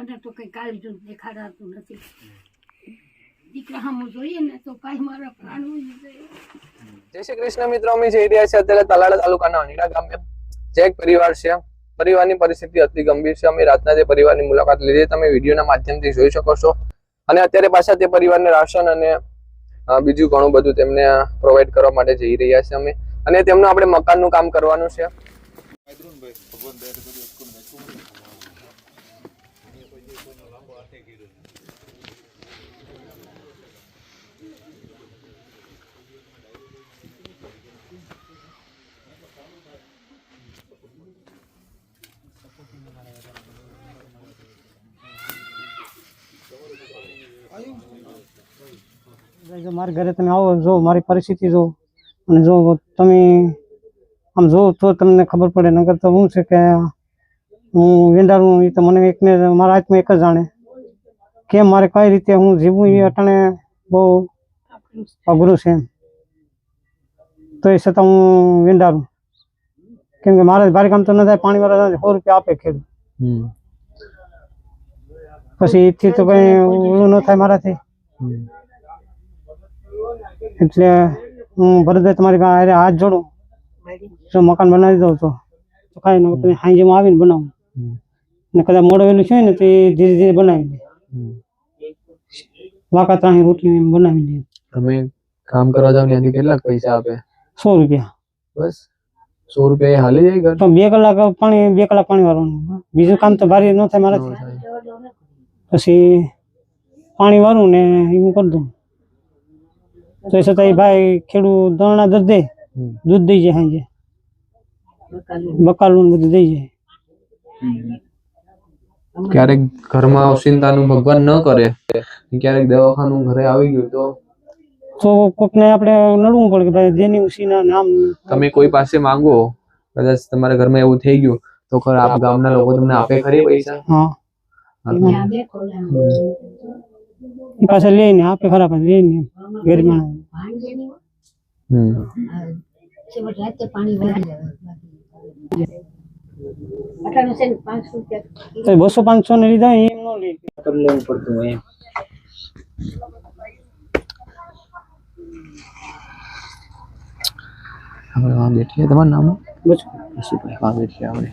દીકરાને તો કઈ કાળજું દેખાડાતું નથી. દીકરા સામું જોઈએ ને તો કાંઈ મારા પ્રાણ જય શ્રી કૃષ્ણ મિત્રો અમે જઈ રહ્યા છીએ અત્યારે તલાડા તાલુકાના અણીડા ગામે. જે એક પરિવાર છે પરિવારની પરિસ્થિતિ અતિ ગંભીર છે. અમે રાતના તે પરિવારની મુલાકાત લીધી તમે વિડીયોના માધ્યમથી જોઈ શકો છો. અને અત્યારે પાછા તે પરિવારને રાશન અને બીજું ઘણું બધું તેમને પ્રોવાઈડ કરવા માટે જઈ રહ્યા છે અમે. અને તેમનું આપણે મકાનનું કામ કરવાનું છે. જો મારા ઘરે તમે આવો જો મારી પરિસ્થિતિ જો અને જો તમે આમ જો તો તમને ખબર પડે નગર તો શું છે કે હું વેંડારું એ તો મને એકને મારા હાથમાં એક જ જાણે. કેમ મારે કઈ રીતે હું જીવું એ અટાણે બહુ અઘરું છે એમ. તો એ છતાં હું વેંડારું. કેમ કે મારે ભારે કામ તો ન થાય પાણી વાળા સો રૂપિયા આપે ખેડૂત. પછી એથી તો કઈ ઓલું ન થાય મારાથી. એટલે હું ભરતભાઈ તમારી પાસે હાથ જોડું. જો મકાન બનાવી દઉં તો. કાંઈ નહીં તમે સાંજે આવીને બનાવું. ને કદાચ મોડો વહેલું છે ને તે ધીરે ધીરે બનાવી દે. વાકા ત્રણ રોટલી એમ બનાવી દે. તમે કામ કરવા જાવ ત્યાંથી કેટલા પૈસા આપે? સો રૂપિયા. બસ. સો રૂપિયા હાલી જાય ઘર? તો બે કલાક પાણી બે કલાક પાણી વાળવાનું. બીજું કામ તો ભારે ન થાય મારાથી. પછી પાણી વાળું ને એવું કરી દઉં. તો એ છતાં ભાઈ ખેડૂત ધરણા દૂધ દે. દૂધ દઈ જાય સાંજે બકાલું બધું દઈ જાય. ક્યારેક ઘરમાં ઓશિંતાનું ભગવાન ન કરે ક્યારેક દવાખાનું ઘરે આવી ગયું તો? તો કોકને આપણે નડવું પડે કે ભાઈ જેની ઉસીના નામ તમે કોઈ પાસે માંગો કદાચ તમારા ઘરમાં એવું થઈ ગયું તો ખરા આપ ગામના લોકો તમને આપે ખરી પૈસા? હા. ત્યાં દેખો ને, એ પાસે લઈને આપે ખરા પાસે લઈને ગરીબ માણસ ભાંગેની હોય, હમ. આ છેવટ રાતે પાણી વાળી જાય. અટાણે છે ને પાંચ રૂપિયા તો બસો પાંચસો ને લીધા એમ નો લે લેવું પડતું હોય એમ આપણે વાં બેઠીએ તમારું નામ બસ કશુભાઈ વાં બેઠીએ આપણે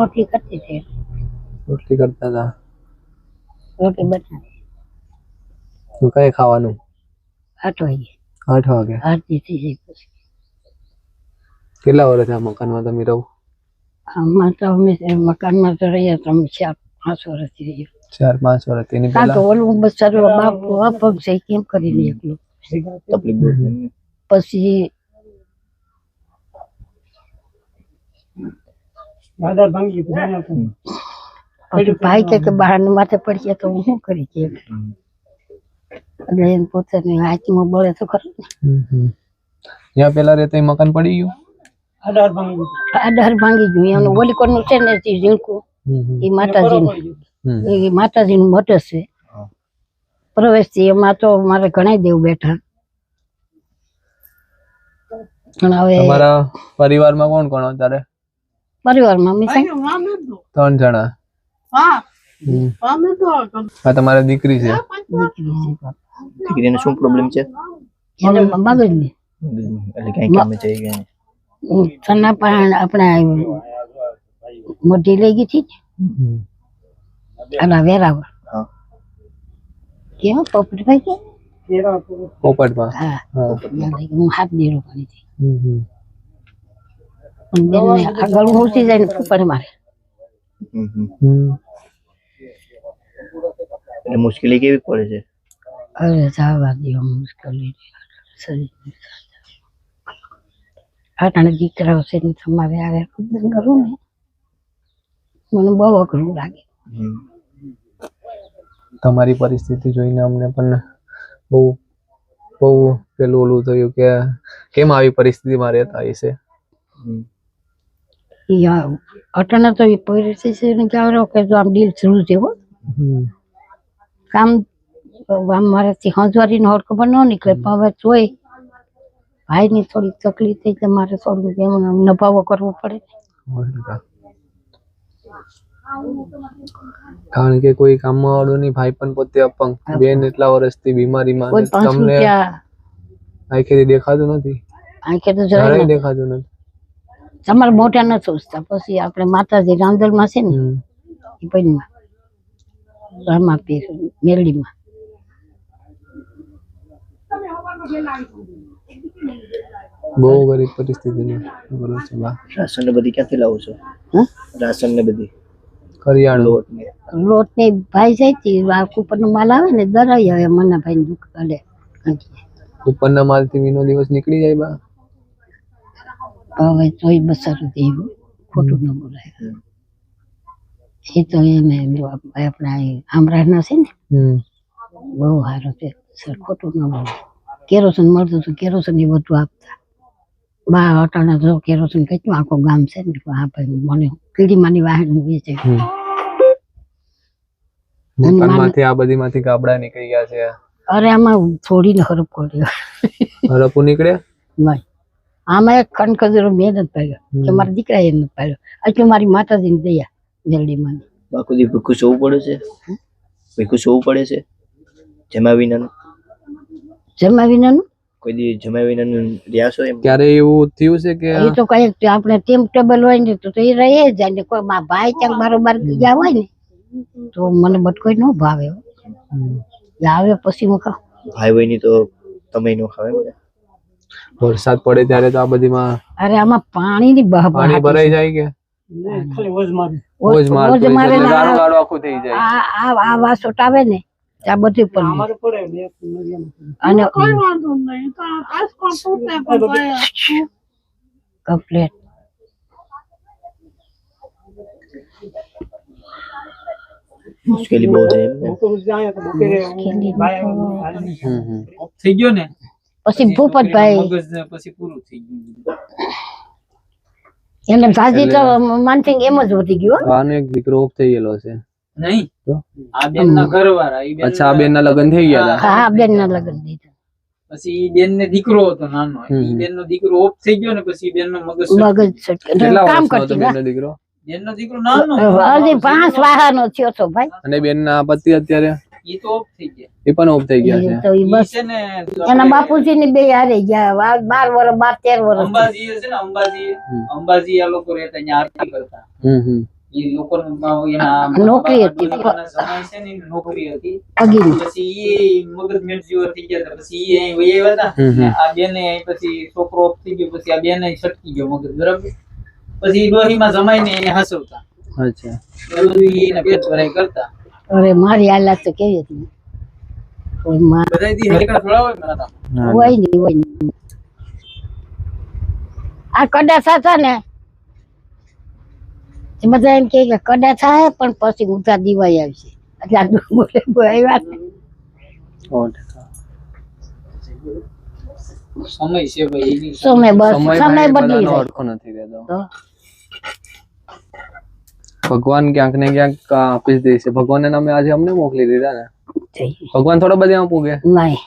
રોટલી કરતી છે રોટલી કરતા હતા? રોટલી બનાવી. તો કઈ ખાવાનું? આઠ વાગે. આઠ વાગે? આરતી થઈ જાય પછી. કેટલા વર્ષ આ મકાનમાં તમે રહો? આમાં તો અમે મકાનમાં તો રહીએ તો અમે ચાર પાંચ વર્ષથી રહીએ ચાર પાંચ વર્ષ. તેની કાં તો ઓલું બસ સારું બાપ બાપ છે કેમ કરી લે એકલું. પછી દાદા ભાંગી પછી ભાઈ કે કે બહાર માથે પડી ગયા તો હું શું કરી કે એટલે એને પોતાની હાથમાં બળે તો ખરું. ત્યાં પેલા રહેતા મકાન પડી ગયું? અઢાર ભાંગી ગયું. એનું ઓલી કોનું છે ને તે ઝીણકું. એ માતાજીનું. એ માતાજીનું મઠ છે. પ્રવેશથી એમાં તો મારે ઘણા દેવ બેઠા. પણ હવે તમારા પરિવારમાં કોણ કોણ અત્યારે પરિવારમાં ત્રણ જણા. હા. આ તમારી દીકરી છે. દીકરી દીકરીને શું પ્રોબ્લેમ છે? એને મગજની એટલે કઈ કામે જઈ ગયા સના પણ આપણા મોટી લઈ ગઈ હતી. આના વેરાવળ હા. કેમ? પોપટભાઈ કે? પોપટમાં હા. હાથ દેરો કરી હતી. હમ હમ. પણ બેનને આગળ ઊંચી જાય ને ફૂફાડ મારે. એટલે મુશ્કેલી કેવી પડે છે? અરે જવા દો મુશ્કેલી. આટાણે દીકરાઓ છે ને કરું ને મને બહુ અઘરું લાગે. હમ. તમારી પરિસ્થિતિ જોઈને અમને પણ બહુ બહુ પેલું ઓલું થયું કે કેમ આવી પરિસ્થિતિમાં રહેતા હશે અટાણા તો એ પરિસ્થિતિ કે કે જો આમ ડીલ શરૂ છે હો કામ આમ મારાથી હંજવારીનો હોડ ખબર ન નીકળે પણ હવે જોઈ. ભાઈની થોડી તકલીફ થઈ તો મારે થોડું એમ નભાવો કરવો પડે. કારણ કે કોઈ કામમાં વાળું નહીં ભાઈ પણ પોતે અપંગ. બેન એટલા વર્ષથી બીમારીમાં તમને આંખેથી દેખાતું નથી? આંખે તો જરાય દેખાતું નથી. તમારે મોટા ન સોચતા પછી આપણે માતાજી રાંદલમાં છે ને. એ પૈનમાં રામાપીર મેરડીમાં બહુ ગરીબ પરિસ્થિતિ ને બરોબર છે બા રાશન ને બધી ક્યાંથી લાવો છો? હા? રાશન ને બધી. કરિયાણું. લોટ ને લોટ ને ભાઈ જાય તે આ કુપરનો માલ આવે ને દરાઈ આવે મના ભાઈ દુઃખ કરે ઉપરના માલથી વીનો દિવસ નીકળી જાય બા. હવે તોય બસારું દેવું ખોટું ન બોલાય. એ તો એને આપણા આમરાના છે ને બહુ સારું છે. સર ખોટું ન બોલાય. કેરોસીન મળતું હતું કેરોસન એ બધું આપતા. બા અટાણા જો કેરોસીન કેટલું આખું ગામ છે ને આ ભાઈ મને કીડીમાંની વાહન વેચે આ બધીમાંથી ગાબડા નીકળી ગયા છે. અરે આમાં થોડીને હરપ કર્યો હરપુ નીકળ્યા? નહીં. આમાં એક કણકજરો મેં નથી પાડ્યો. કે. મારા દીકરાએ નથી પાડ્યો. એટલે મારી માતાજીની દયા મેલડીમાં બાકુ દી ભૂખું સોવું પડે છે? ભૂખું સોવું પડે છે? જમા વિનાનું? જમા વિનાનું? કોઈ દી જમા વિનાનું રહ્યા છો એમ? ક્યારે એવું થયું છે કે એ તો કઈ આપણે ટેમ ટેબલ હોય ને તો એ રહે જાય ને કોઈ મા ભાઈ ક્યાંક બારોબાર ગયા હોય ને તો મને બટકો ન ભાવે એ આવે પછી હું ખાઉં. ભાઈ બહેની તો તમે નો ખાવે ને? વરસાદ પડે ત્યારે તો આ બધીમાં અરે આમાં પાણીની બહાર પાણી ભરાઈ જાય કે ખાલી મારી મારે આખું થઈ જાય આ આ વાસોટ આવે ને બધું અમારે પડે. અને મુશ્કેલી બહુ મુશ્કેલી. થઈ ગયો ને પછી ભૂપતભાઈ પછી પૂરું થઈ ગયું એને ભાજી તો માનસિંહ એમ જ વધી ગયો આનો એક દીકરો ઓફ થઈ ગયેલો છે. નહીં? આ બેન ના ઘરવાળા ઈ બેન અચ્છા બેન ના લગ્ન થઈ ગયા હા બેન ના લગ્ન દીધા પછી ઈ બેન ને દીકરો હતો નાનો. ઈ બેન નો દીકરો ઓફ થઈ ગયો ને પછી બેન નો મગજ મગજ કામ વર્ષનો હતો કરતી દીકરો? બેન નો દીકરો નાનો હજી પાંચ વાહનો થયો તો ભાઈ. અને બેન ના પતિ અત્યારે? એ પણ ઓફ થઈ ગયા છે. તો ઈ ઈ બસ ને એના બાપુજી ની બે હારે ગયા બાર વર્ષ બાર તેર વર્ષ અંબાજી છે ને અંબાજી. અંબાજી આ લોકો રહેતા અહીંયા આરતી કરતા. હમ હમ. ઈ લોકો એના નોકરી હતી. નોકરી હતી. પછી ઈ મગજ મેટ જેવો થઈ ગયા પછી ઈ અહીં વહી આવ્યા હમ હમ. હતા આ બેને અહીં પછી છોકરો ઓફ થઈ ગયો પછી આ બેને છટકી ગયો મગજ બરાબર? પછી ઈ ડોહીમાં જમાઈને એને હસવતા. અચ્છા. બધું એને પેટ ભરાઈ કરતા. અરે મારી હાલત તો કેવી હતી? હોય નહીં હોય નહીં. આ કડા હતા ને એ બધા એમ કે કે કડા થાય પણ પછી ઉતા દીવાઈ આવશે. એટલે આ બોલે આવ્યા સમય છે ભાઈ સમય બસ સમય બદલી બધાનો નથી રહેતો. ભગવાન ક્યાંક ને ક્યાંક આપી જ દે છે. ભગવાનના નામે આજે અમને મોકલી દીધા ને. ભગવાન થોડા બધા પૂગે. નહીં.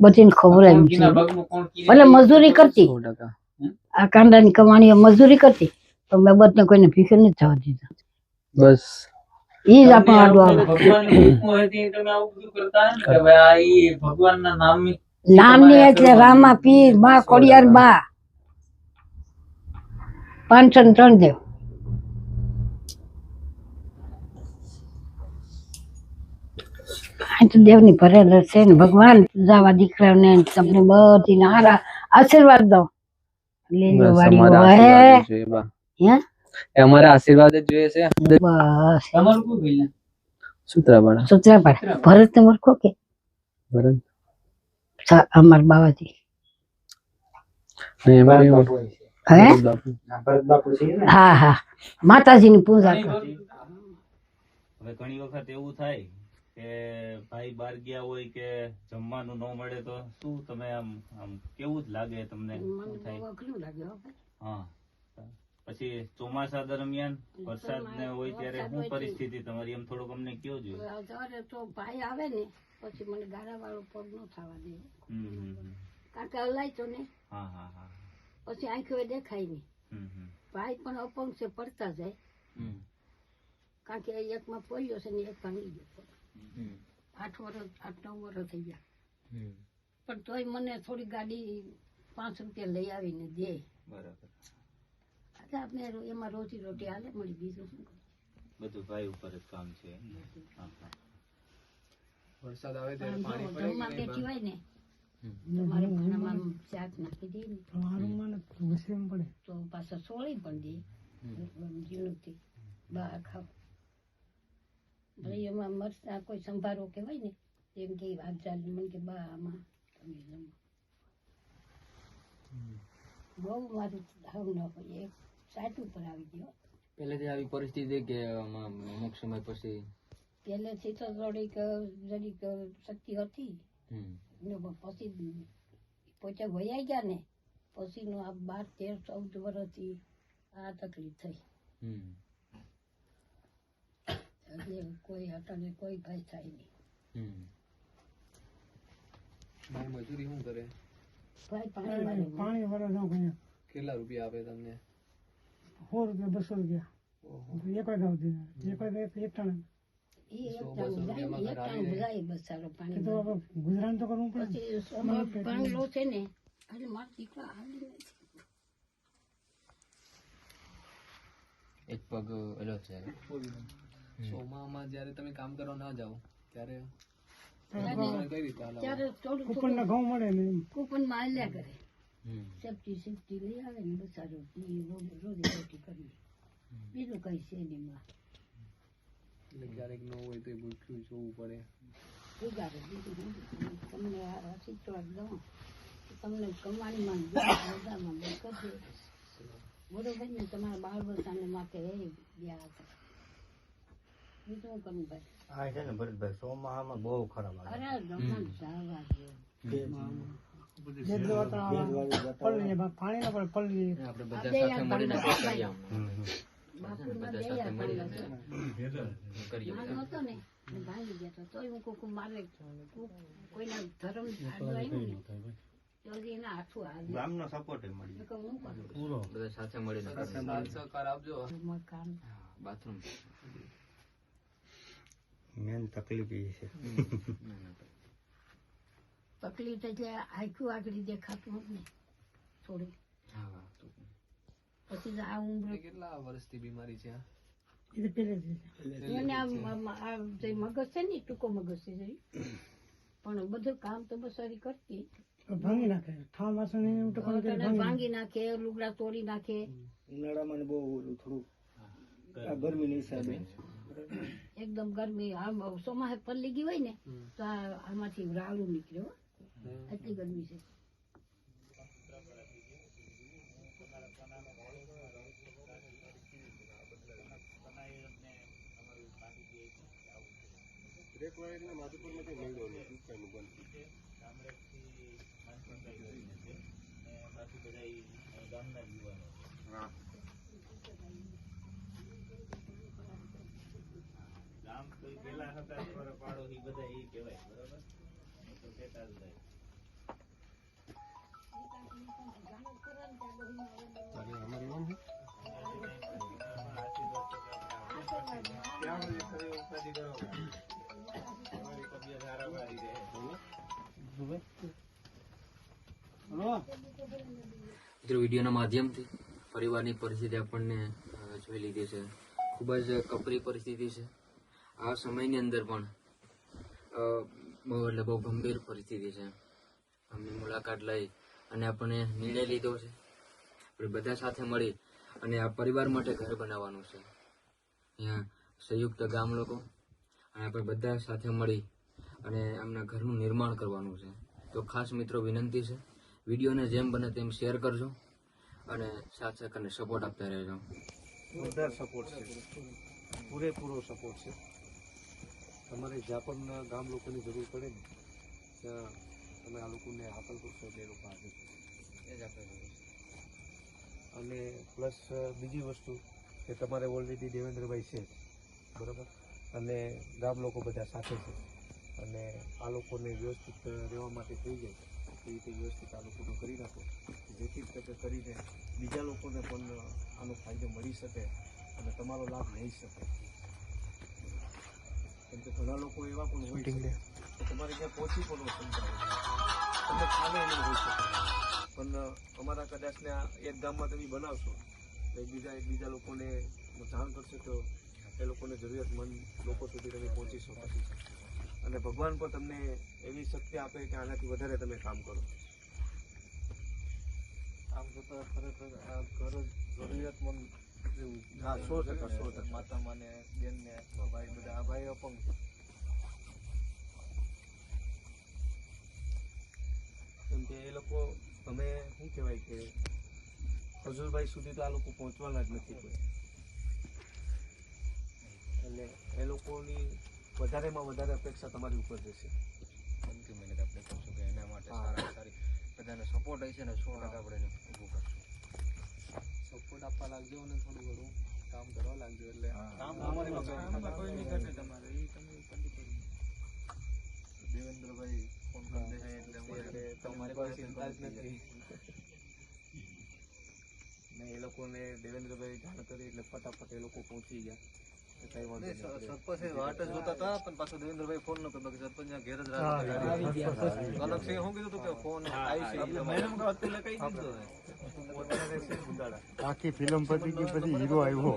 બધીને ખબર છે. ભલે મજૂરી કરતી. આ કાંડાની કમાણીઓ મજૂરી કરતી તો મેં બધને કોઈને ભીખે નથી થવા દીધા. બસ. જ આપણો આડો આવે ઈ ભગવાનના નામની નામની એટલે રામા પીર બા કોડિયાર બા. પાંચસો ત્રણ દેવ. તો દેવની ભરેલ છે ને ભગવાન જાવા દીકરાને તમને બધી નારા આશીર્વાદ દો. લેજો વાડી હે. એ અમારા આશીર્વાદ જ જોઈએ છે. બસ. તમારું કો ભાઈ સુત્રાપાડા. સુત્રાપાડા. ભરત તમાર કો કે? ભરત. અમાર બાવાજી. ને હે? ભરત બાપુ. છે હા હા. માતાજીની પૂજા કર. હવે ઘણી વખત એવું થાય કે ભાઈ બાર ગયા હોય કે જમવાનું ન મળે તો શું તમે આમ આમ કેવું જ લાગે તમને? હો પછી ચોમાસા દરમિયાન વરસાદ ને હોય ત્યારે શું પરિસ્થિતિ તમારી? એમ થોડુંક અમને કયો જોઈએ તો ભાઈ આવે ને પછી મને ગારા વાળો પગ નો થવા દે. કારણ કે હલાય તો ને હા હા હા. પછી આંખો દેખાય નહીં. ભાઈ પણ અપંગ છે પડતા જાય. હમ. કારણ કે એકમાં પોલિયો છે ને એક ભાંગી ગયો. આઠ વર્ષ આઠ નવ વર્ષ થઈ ગયા. પણ તોય મને થોડી ગાડી પાંચ રૂપિયા લઈ આવીને દે. બરાબર. આપણે એમાં રોજી રોટી હાલે મળી બીજું શું બધું ભાઈ ઉપર જ કામ છે. વરસાદ આવે ત્યારે પાણી પડે જમવા બેઠી હોય ને ભાણામાં શાક નાખી દે ને. ઘૂસી પડે. તો પાછા સોળી પણ દે. ઝીણુંથી બા ખાવ ભાઈ એમાં મરચા કોઈ સંભારો કહેવાય ને એમ કે ચાલી. મને કે બા આમાં તમે જમો. બહુ મારું ધાવ ન હોય. એક સાટ ઉપર આવી ગયો. પહેલેથી આવી પરિસ્થિતિ કે અમુક સમય પછી? પહેલેથી તો થોડીક જરીક શક્તિ હતી. પછી પોતે વયા ગયા ને પછીનું આ બાર તેર ચૌદ વર્ષથી આ તકલીફ થઈ. એટલે કોઈ અટાણે કોઈ ભય થાય નહીં. ભાઈ મજૂરી શું કરે? ભાઈ પાણી વાળું પાણી વાળો કેટલા રૂપિયા આપે તમને? સો રૂપિયા બસો રૂપિયા. એક જ આવતી એક જ એક ટાણે ગુજરાન તો કરવું પડે ને. પછી સોમાં પાંગલો છે ને એટલે મારો દીકરો હાલી નથી એક પગ એલો છે. ચોમામાં જ્યારે તમે કામ કરવા ના જાઓ ત્યારે ત્યારે કઈ રીતે ત્યારે થોડું કૂપનના ઘઉં મળે ને કૂપનમાં હાલ્યા કરે. સેફટી સેફટી લઈ આવે ને બસ સારું ઈ રોજ રોજ રોટી કરીએ. બીજું કઈ છે નહીં માં એટલે ક્યારેક ન હોય તો ભૂખ્યું જોવું પડે. ઉગાડે બીજું તમને આ સિચવાડ દઉં તમને કમાણીમાં બધામાં કરજો બરોબર ને? તમારા બાળ વર્ષ માટે કરે બીજું શું ભાઈ આ છે ને ભરતભાઈ ચોમાહામાં બહુ ખરાબ આવે અરે ગમન જવા દો ગામનો સપોર્ટ મળી કરું? બધા સાથે મળીને બાથરૂમ. મેન તકલીફ એ છે. ના, ના, તકલીફ એટલે આખું આગળ દેખાતું હોત ને થોડી. હા હા તો પછી આ ઉંમર કેટલા વર્ષથી બીમારી છે મગજ છે ને ટૂંકો મગજ છે પણ બધું કામ તો બસ સારી કરતી. ભાંગી નાખે. વાસણ ને તને ભાંગી નાખે. લુગડા તોડી નાખે. ઉનાળામાં બહુ ઓલું થોડું. ગરમી ગરમીની હિસાબે. એકદમ ગરમી આમ ચોમાસે પલ્લી ગઈ હોય ને તો આમાંથી રાડું નીકળ્યો હો. એટલી ગરમી છે. ગામ તો ઈ પેલા હતા પર પાડોશી બધા એ કહેવાય બરોબર એ તો કહેતા જ જાય મિત્રો, વિડીયોના માધ્યમથી પરિવારની પરિસ્થિતિ આપણને જોઈ લીધી છે. ખૂબ જ કપરી પરિસ્થિતિ છે. આ સમયની અંદર પણ બહુ એટલે બહુ ગંભીર પરિસ્થિતિ છે. અમને મુલાકાત લઈ અને આપણે નિર્ણય લીધો છે. આપણે બધા સાથે મળી અને આ પરિવાર માટે ઘર બનાવવાનું છે. અહીંયા સંયુક્ત ગામ લોકો અને આપણે બધા સાથે મળી અને એમના ઘરનું નિર્માણ કરવાનું છે. તો ખાસ મિત્રો વિનંતી છે, વિડીયોને જેમ બને તેમ શેર કરજો અને સાથ સહકારને સપોર્ટ આપતા રહેજો. સપોર્ટ છે. પૂરેપૂરો સપોર્ટ છે. તમારે જ્યાં પણ ગામ લોકોની જરૂર પડે ને ત્યાં તમે આ લોકોને હાકલ કરશો બે લોકો હાજર એ જ આપણે અને પ્લસ બીજી વસ્તુ કે તમારે ઓલરેડી દેવેન્દ્રભાઈ છે બરાબર? અને ગામ લોકો બધા સાથે છે. અને આ લોકોને વ્યવસ્થિત રહેવા માટે થઈ જાય એ રીતે વ્યવસ્થિત આ લોકોનું કરી નાખો. જેથી તકે કરીને બીજા લોકોને પણ આનો ફાયદો મળી શકે અને તમારો લાભ લઈ શકે. કેમ કે ઘણા લોકો એવા પણ હોય છે કે તમારે ત્યાં પહોંચી પણ હોય. તમને ખ્યાલ નહીં હોય શકે. પણ અમારા કદાચને એક ગામમાં તમે બનાવશો તો એકબીજા એકબીજા લોકોને જાણ કરશો તો એ લોકોને જરૂરિયાતમંદ લોકો સુધી તમે પહોંચી શકો અને ભગવાન પણ તમને એવી શક્તિ આપે કે આનાથી વધારે તમે કામ કરો. આમ જોતા ખરેખર આ ઘર જરૂરિયાતમંદ હા સો ટકા સો ટકા. માતામાં ને બેન ને ભાઈ બધા આ ભાઈ અપંગ છે કેમ કે એ લોકો તમે શું કહેવાય કે ફજુલભાઈ સુધી તો આ લોકો પહોંચવાના જ નથી કોઈ. એટલે એ લોકોની વધારેમાં વધારે અપેક્ષા તમારી ઉપર જશે બનતી મહેનત આપણે કરશું કે એના માટે સારા સારી બધાને સપોર્ટ હશે ને સો ટકા આપણે એને ઊભું કરશું. સપોર્ટ આપવા લાગજો અને થોડું ઘણું. કામ કરવા લાગજો એટલે કામ અમારી પાસે કોઈ નહીં કરે તમારે એ તમે દેવેન્દ્રભાઈ ફોન કરી દે. એટલે અમારે તમારી પાસે ચિંતા જ નથી. ને એ લોકોને દેવેન્દ્રભાઈ જાણ કરી એટલે ફટાફટ એ લોકો પહોંચી ગયા. સરપંચ વાટ જોતા હતા પણ પાછો દેવેન્દ્રભાઈ ફોન નો કર્યો સરપંચ ના ઘેર જ રાત અલગ શું કીધું તું કે ફોન આવી આખી ફિલ્મ પતી ગઈ પછી હીરો આવ્યો.